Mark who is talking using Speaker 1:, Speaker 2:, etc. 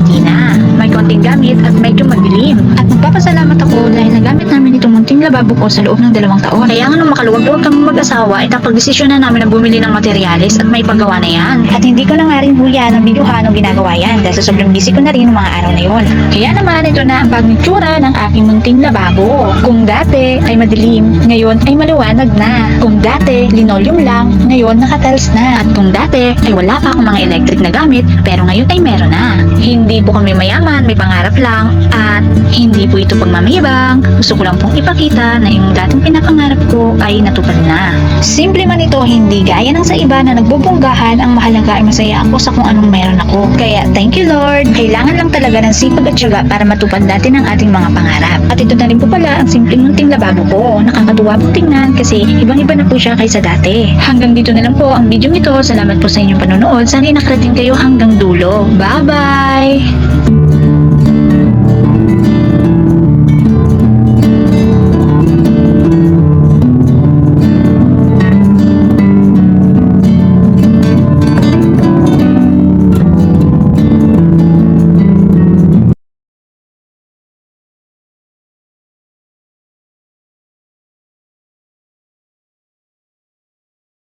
Speaker 1: kortina. May konting gamit at medyo madilim. At magpapasalamat ako dahil nagamit namin itong munting lababo ko sa loob ng dalawang taon. Kaya nga nung makaluwag-luwag kami mag-asawa, ay napagdesisyon na namin na bumili ng materyales at may paggawa na yan. At hindi ko na nga rin huya ng videohan o ginagawa yan dahil sa sobrang busy ko na rin ng mga araw na yon. Kaya naman ito na ang bagong tsura ng aking munting lababo. Kung dati ay madilim, ngayon ay maliwanag na. Kung dati linoleum lang, ngayon nakatiles na. At kung dati ay wala pa akong mga electric na gamit, pero ngayon ay meron na. Hindi po kami mayaman, may pangarap lang, at hindi po ito pagmamayabang. Gusto ko lang pong ipakita na yung dating pinapangarap ko ay natupad na. Simple man ito, hindi gaya ng sa iba na nagbubunggahan, ang mahalaga ay masaya ako sa kung anong meron ako. Kaya thank you Lord, kailangan lang talaga ng sipag at syaga para matupad natin ang ating mga pangarap. At ito na rin po pala ang simpleng munting lababo ko. Nakakatuwa po tingnan kasi ibang-iba na po siya kaysa dati. Hanggang dito na lang po ang video ito. Salamat po sa inyong panonood. Sana nakarating kayo hanggang dulo. Bye-bye!